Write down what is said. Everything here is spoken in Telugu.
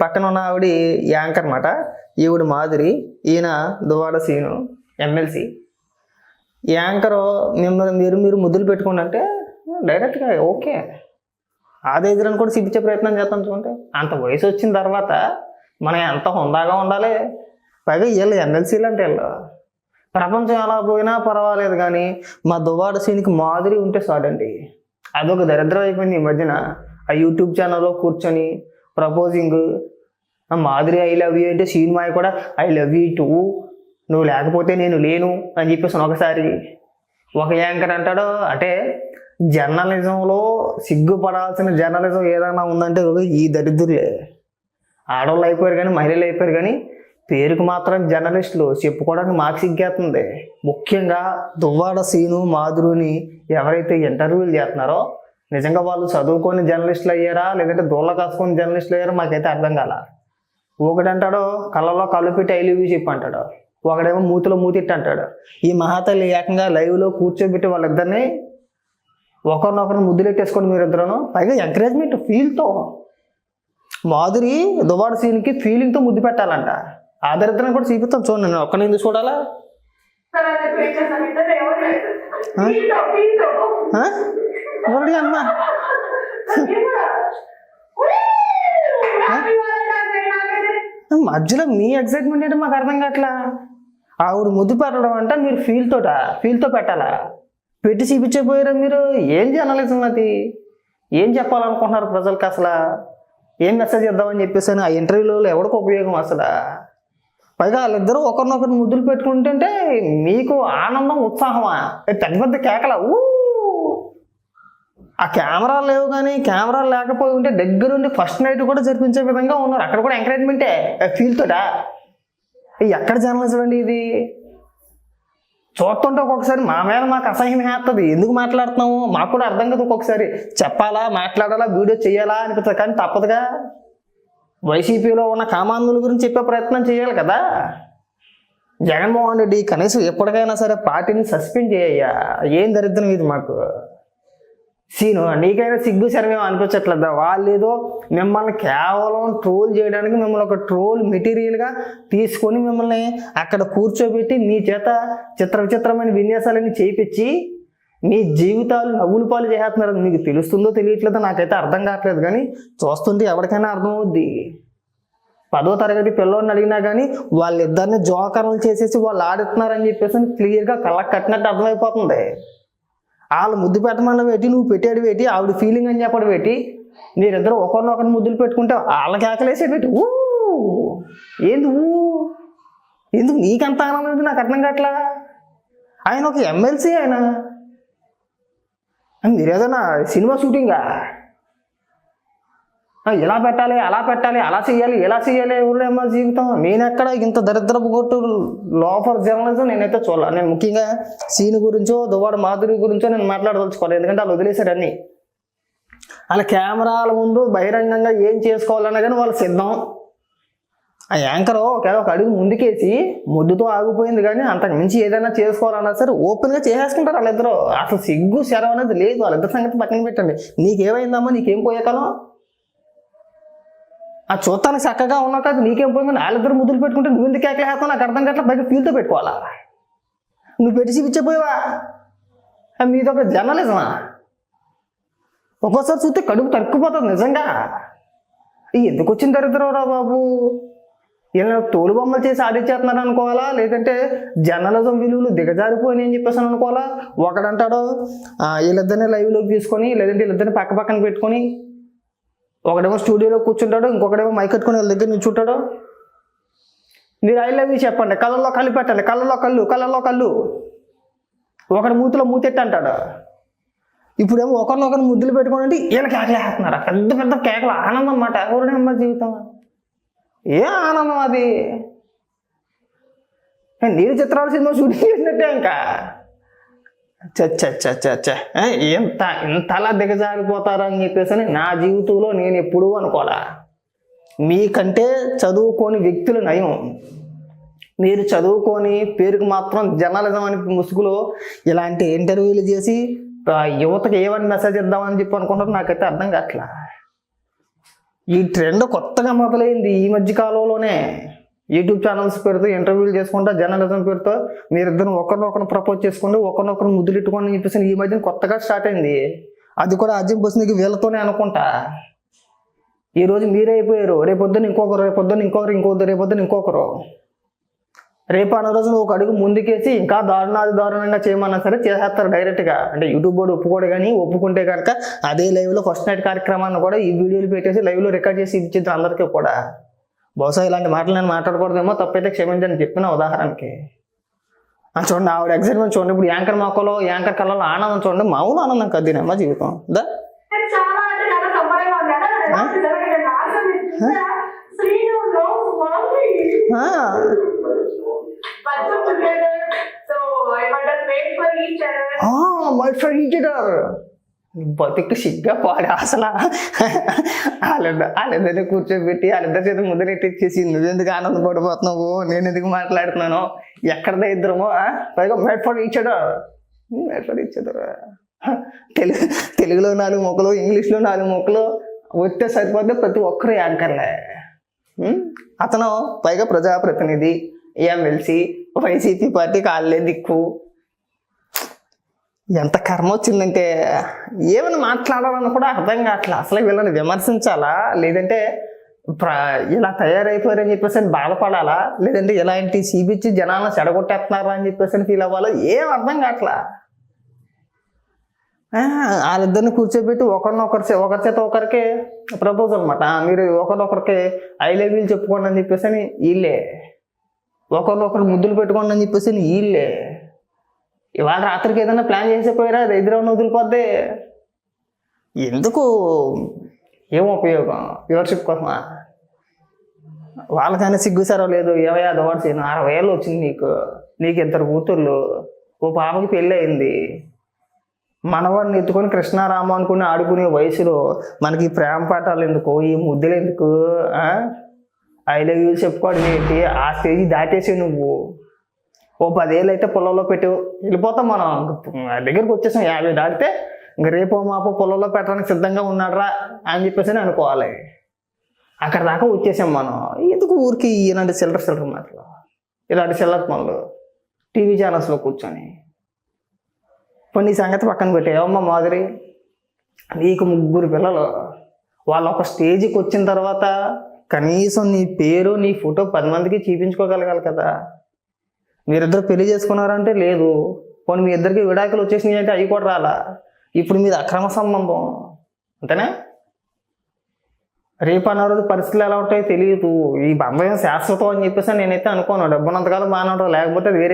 పక్కన ఉన్న ఆవిడ యాంకర్ అనమాట ఈవిడ మాదిరి ఈయన దువాడ సీను ఎమ్మెల్సీ. యాంకర్ మిమ్మల్ని మీరు మీరు ముద్దులు పెట్టుకోండి అంటే డైరెక్ట్గా ఓకే. అదే ఎదురని కూడా చూపించే ప్రయత్నం చేస్తాం చూడండి. అంత వయసు వచ్చిన తర్వాత మనం ఎంత హుందాగా ఉండాలి? పైగా వీళ్ళు ఎమ్మెల్సీలు అంటే వీళ్ళు. ప్రపంచం ఎలా పోయినా పర్వాలేదు కానీ మా దువాడ సీన్కి మాదిరి ఉంటే చాలండి. అదొక దరిద్రం అయిపోయింది ఈ మధ్యన. ఆ యూట్యూబ్ ఛానల్లో కూర్చొని proposing Madhuri I love you అంటే సీనిమా కూడా ఐ లవ్ యూ టూ నువ్వు లేకపోతే నేను లేను అని చెప్పేసి ఒకసారి ఒక యాంకర్ అంటాడు అంటే జర్నలిజంలో సిగ్గుపడాల్సిన జర్నలిజం ఏదైనా ఉందంటే ఈ దరిద్రులే. ఆడవాళ్ళు అయిపోయారు కానీ మహిళలు అయిపోయారు కానీ పేరుకు మాత్రం జర్నలిస్టులు చెప్పుకోవడానికి మాకు సిగ్గేస్తుంది ముఖ్యంగా దువ్వాడ సీను మాధురుని ఎవరైతే ఇంటర్వ్యూలు చేస్తున్నారో నిజంగా వాళ్ళు చదువుకొని జర్నలిస్టులు అయ్యారా? లేదంటే దూళ్ళ కాసుకొని జర్నలిస్టులు అయ్యారా? మాకైతే అర్థం కాల. ఒకడంటాడు కళ్ళలో కళ్ళు పెట్టి ఐ లివ్ చెప్పి అంటాడు ఒకడేమో మూతిలో మూతిట్టు అంటాడు ఈ మహాతల్లి ఏకంగా లైవ్లో కూర్చోబెట్టి వాళ్ళిద్దరిని ఒకరినొకరిని ముద్దులెట్టేసుకోండి మీరిద్దరూ పైగా ఎంకరేజ్మెంట్ ఫీల్తో మాధురి దువాడ సీన్కి ఫీలింగ్తో ముద్దు పెట్టాలంట. ఆ దరిద్రం కూడా చూపిస్తాం. చూడండి నేను ఒక్కని ఎందుకు చూడాలా? అమ్మ? మధ్యలో మీ ఎగ్జైట్మెంట్ ఏంటో మాకు అర్థం కావట్లా? ఆవిడ ముద్దు పెట్టడం అంటే మీరు ఫీల్ తోట? ఫీల్తో పెట్టాలా? పెట్టి చూపించకపోయారా మీరు? ఏం జర్నలిజం అది? ఏం చెప్పాలనుకుంటున్నారు ప్రజలకు అసలు? ఏం మెసేజ్ ఇద్దామని చెప్పేసాను ఆ ఇంటర్వ్యూలో ఎవరికి ఉపయోగం అసలు? పైగా వాళ్ళిద్దరూ ఒకరినొకరు ముద్దులు పెట్టుకుంటుంటే మీకు ఆనందం ఉత్సాహమా? పెద్ద పెద్ద కేకలా? ఊ! ఆ కెమెరాలు లేవు కానీ కెమెరాలు లేకపోయి ఉంటే దగ్గరుండి ఫస్ట్ నైట్ కూడా జరిపించే విధంగా ఉన్నారు. అక్కడ కూడా ఎంకరేజ్మెంటే ఫీల్ తోటా? ఎక్కడ జర్నలిజం అండి ఇది? చూస్తుంటే ఒక్కొక్కసారి మా మీద మాకు అసహ్యం వేస్తుంది. ఎందుకు మాట్లాడుతున్నాము మాకు కూడా అర్థం కదా ఒక్కొక్కసారి. చెప్పాలా? మాట్లాడాలా? వీడియో చేయాలా? అనిపిస్తుంది. కానీ తప్పదుగా. వైసీపీలో ఉన్న కామాంధుల గురించి చెప్పే ప్రయత్నం చేయాలి కదా. జగన్మోహన్ రెడ్డి కనీసం ఎప్పటికైనా సరే పార్టీని సస్పెండ్ చేయ్యా ఏం దరిద్రం ఇది మాకు. సీను నీకైనా సిగ్గు శరమేమో అనిపించట్లేదు? వాళ్ళు ఏదో మిమ్మల్ని కేవలం ట్రోల్ చేయడానికి మిమ్మల్ని ఒక ట్రోల్ మెటీరియల్గా తీసుకొని మిమ్మల్ని అక్కడ కూర్చోబెట్టి మీ చేత చిత్ర విచిత్రమైన విన్యాసాలన్నీ చేయించి మీ జీవితాలు నవ్వులు పాలు చేస్తున్నారు. మీకు తెలుస్తుందో తెలియట్లేదో నాకైతే అర్థం కావట్లేదు కానీ చూస్తుంటే ఎవరికైనా అర్థమవుద్ది పదో తరగతి పిల్లోడిని అడిగినా కానీ వాళ్ళిద్దరిని జోకర్లు చేసేసి వాళ్ళు ఆడుతున్నారని చెప్పేసి క్లియర్గా కళ్ళకి కట్టినట్టు అర్థమైపోతుంది. వాళ్ళు ముద్దు పెట్టమన్న పెట్టి నువ్వు పెట్టాడు పెట్టి ఆవిడ ఫీలింగ్ అని చెప్పడం పెట్టి మీరిద్దరు ఒకరినొకరిని ముద్దులు పెట్టుకుంటే. వాళ్ళకి ఆకలేసే పెట్టి ఊ! ఏంది ఊ? ఎందుకు నీకంత ఆనందం ఉంది నాకు అర్థం కావట్లా? ఆయన ఒక ఎమ్మెల్సీ ఆయన. మీరు సినిమా షూటింగా ఎలా ఇలా పెట్టాలి అలా పెట్టాలి అలా చేయాలి ఎలా చేయాలి ఊళ్ళేమో జీవితం. నేనెక్కడ ఇంత దరిద్రపు కొట్టు లోఫర్ జర్నలిజం నేనైతే చూడాలి. నేను ముఖ్యంగా సీన్ గురించో దువ్వాడ మాధురి గురించో నేను మాట్లాడదలుచుకోవాలి ఎందుకంటే వాళ్ళు వదిలేశారు అన్నీ వాళ్ళ కెమెరాల ముందు బహిరంగంగా ఏం చేసుకోవాలన్నా కానీ వాళ్ళు సిద్ధం. ఆ యాంకర్ ఒక ఒక అడుగు ముందుకేసి ముద్దుతో ఆగిపోయింది కానీ అంతకు మించి ఏదైనా చేసుకోవాలన్నా సరే ఓపెన్గా చేసేసుకుంటారు వాళ్ళిద్దరు. అసలు సిగ్గు శరం అనేది లేదు. వాళ్ళిద్దరు సంగతి పక్కన పెట్టండి. నీకేమైందమ్మా? నీకేం పోయే కాలం? ఆ చూస్తానికి చక్కగా ఉన్నా కాదు నీకేం పోయింది వాళ్ళిద్దరు ముద్దులు పెట్టుకుంటే నువ్వు ఎందుకు కేకలేస్తావు నాకు అర్థం కట్ల బయట ఫీల్తో పెట్టుకోవాలా? నువ్వు పెట్టి చూపించపోయావా మీది ఒక జర్నలిజమా? ఒక్కోసారి చూస్తే కడుపు తరుక్కుపోతుంది నిజంగా. ఎందుకు వచ్చిన దరిద్రం రా బాబు? ఇలా తోలు బొమ్మలు చేసి ఆడిచ్చేస్తున్నారు అనుకోవాలా? లేదంటే జర్నలిజం విలువలు దిగజారిపోయినాయి అని చెప్పేసి అనుకోవాలా? ఒకడంటాడు "ఆ, వీళ్ళిద్దరిని లైవ్లోకి తీసుకొని లేదంటే వీళ్ళిద్దరిని పక్క పక్కన పెట్టుకొని ఒకడేమో స్టూడియోలో కూర్చుంటాడు ఇంకొకడేమో మైక్ కట్టుకొని వాళ్ళ దగ్గర నిల్చుంటాడు. మీరు ఐ లవ్ యూ చెప్పండి కళ్ళల్లో కళ్ళు పెట్టండి కళ్ళల్లో కళ్ళు కళ్ళల్లో కళ్ళు. ఒకటి మూతిలో మూతెట్టు అంటాడు ఇప్పుడేమో ఒకరినొకరు ముద్దులు పెట్టుకోండి అంటే వీళ్ళకి కేకలేస్తున్నారు పెద్ద పెద్ద కేకలు ఆనందం అన్నమాట. ఎవరిని అమ్మ జీవితం ఏ ఆనందం అది? నీరు చిత్రాల సినిమా షూటింగ్ చేసినట్టే ఇంకా. చచ్చ ఎంత ఇంతలా దిగజారిపోతారని చెప్పేసి అని నా జీవితంలో నేను ఎప్పుడూ అనుకోలే. మీకంటే చదువుకోని వ్యక్తులు నయం. మీరు చదువుకొని పేరుకు మాత్రం జర్నలిజం అని ముసుగులో ఇలాంటి ఇంటర్వ్యూలు చేసి యువతకు ఏమని మెసేజ్ ఇద్దామని చెప్పి అనుకుంటారు నాకైతే అర్థం కావట్లా. ఈ ట్రెండ్ కొత్తగా మొదలైంది ఈ మధ్య కాలంలోనే. యూట్యూబ్ ఛానల్స్ పేరుతో ఇంటర్వ్యూలు చేసుకుంటా జర్నలిజం పేరుతో మీరిద్దరు ఒకరినొకరు ప్రపోజ్ చేసుకుంటూ ఒకరినొకరు ముద్దులెట్టుకొని అని చెప్పేసి ఈ మధ్యన కొత్తగా స్టార్ట్ అయింది. అది కూడా అజ్యం బస్సునికి వీళ్ళతోనే అనుకుంటా. ఈ రోజు మీరే అయిపోయారు. రేపొద్దున ఇంకొకరు రేపొద్దున ఇంకొకరు ఇంకొకరు రేపొద్దున ఇంకొకరు. రేపు అన్న రోజున ఒక అడుగు ముందుకేసి ఇంకా దారుణాది దారుణంగా చేయమన్నా సరే చేసేస్తారు డైరెక్ట్గా. అంటే యూట్యూబ్ బోర్డు ఒప్పుకోడు కానీ ఒప్పుకుంటే కనుక అదే లైవ్లో ఫస్ట్ నైట్ కార్యక్రమాన్ని కూడా ఈ వీడియోలు పెట్టేసి లైవ్లో రికార్డ్ చేసి ఇచ్చింది అందరికీ కూడా. బహుశా ఇలాంటి మాటలు నేను మాట్లాడకూడదేమో తప్పైతే క్షమించని చెప్పిన ఉదాహరణకి. ఆ చూడండి ఆవిడ ఎగ్జైట్మెంట్ చూడండి ఇప్పుడు యాంకర్ మొక్కలో యాంకర్ కళ్ళలో ఆనందం చూడండి మామూలు ఆనందం కదినమ్మా జీవితం. దా? చాలా అంటే చాలా బతుకు సిగ్గా పాడు అసలు వాళ్ళిద్దరు వాళ్ళిద్దరిని కూర్చోబెట్టి వాళ్ళిద్దరి చేత ముద్రెట్టిచ్చేసి నువ్వెందుకు ఆనందపడిపోతున్నావు నేను ఎందుకు మాట్లాడుతున్నాను? ఎక్కడదా ఇద్దరమో? పైగా మేడ్ ఇచ్చాడు మేడ్ ఇచ్చాడు తెలుగు తెలుగులో నాలుగు మొక్కలు ఇంగ్లీష్లో నాలుగు మొక్కలు వస్తే సరిపోతే ప్రతి ఒక్కరు యాంకర్లే. అతను పైగా ప్రజాప్రతినిధి ఎమ్మెల్సీ వైసీపీ పార్టీకి వాళ్ళే దిక్కు. ఎంత కర్మ వచ్చిందంటే ఏమైనా మాట్లాడాలని కూడా అర్థం కావట్లే. అసలు వీళ్ళని విమర్శించాలా? లేదంటే ప్ర ఇలా తయారైపోయారని చెప్పేసి అని బాధపడాలా? లేదంటే ఇలాంటి చూపించి జనాలను చెడగొట్టేస్తున్నారా అని చెప్పేసి అని ఫీల్ అవ్వాలా? ఏం అర్థం కావట్లా? వాళ్ళిద్దరిని కూర్చోబెట్టి ఒకరినొకరి ఒకరి చేత ఒకరికి ప్రపోజ్ అనమాట మీరు ఒకరినొకరికి ఐ లవ్ చెప్పుకోండి అని చెప్పేసి అని వీళ్ళే. ఒకరినొకరు ముద్దులు పెట్టుకోండి అని చెప్పేసి అని వీళ్ళే. ఇవాళ రాత్రికి ఏదైనా ప్లాన్ చేసిపోయారా అది ఎదురవన్న వదిలిపోద్ది. ఎందుకు? ఏం ఉపయోగం? వ్యూవర్షిప్ కోసమా? వాళ్ళకైనా సిగ్గుసారో లేదు. ఇరవై ఐదు అవార్డ్స్ అయినా అరవై ఏళ్ళు వచ్చింది నీకు. నీకు ఇద్దరు కూతుర్లు? ఓ పాపకి పెళ్ళి అయింది. మనవాడిని ఎత్తుకొని కృష్ణారామ అనుకుని ఆడుకునే వయసులో మనకి ప్రేమ పాఠాలు ఎందుకు? ఈ ముద్దులు ఎందుకు? ఐ లవ్ యూ చెప్పుకోవడం ఏంటి? ఆ స్టేజ్ దాటేసి నువ్వు. ఓ పదేళ్ళు అయితే పొలంలో పెట్టు వెళ్ళిపోతాం మనం. దగ్గరికి వచ్చేసాం యాభై దాటితే ఇంక రేపో మాపో పొలంలో పెట్టడానికి సిద్ధంగా ఉన్నాడరా అని చెప్పేసి అని అనుకోవాలి. అక్కడ దాకా వచ్చేసాం మనం. ఎందుకు ఊరికి ఇలాంటి చిల్లర చిల్లర మాటలు? ఇలాంటి చిల్లర పనులు. టీవీ ఛానల్స్లో కూర్చొని. కొన్ని సంగతి పక్కన పెట్టేవమ్మ మాదిరి నీకు ముగ్గురు పిల్లలు. వాళ్ళు ఒక స్టేజ్కి వచ్చిన తర్వాత కనీసం నీ పేరు నీ ఫోటో పది మందికి చూపించుకోగలగాలి కదా. మీరిద్దరు పెళ్ళి చేసుకున్నారంటే లేదు. పోనీ మీ ఇద్దరికి విడాకులు వచ్చేసినాయి అంటే అవి కూడా రాలా? ఇప్పుడు మీది అక్రమ సంబంధం. అంతేనా? రేపు అన్న రోజు పరిస్థితులు ఎలా ఉంటాయో తెలియదు. ఈ బంధం శాశ్వతం అని చెప్పేసి నేనైతే అనుకోను. డబ్బునంతకాలం బాగానే ఉంటుంది లేకపోతే వేరే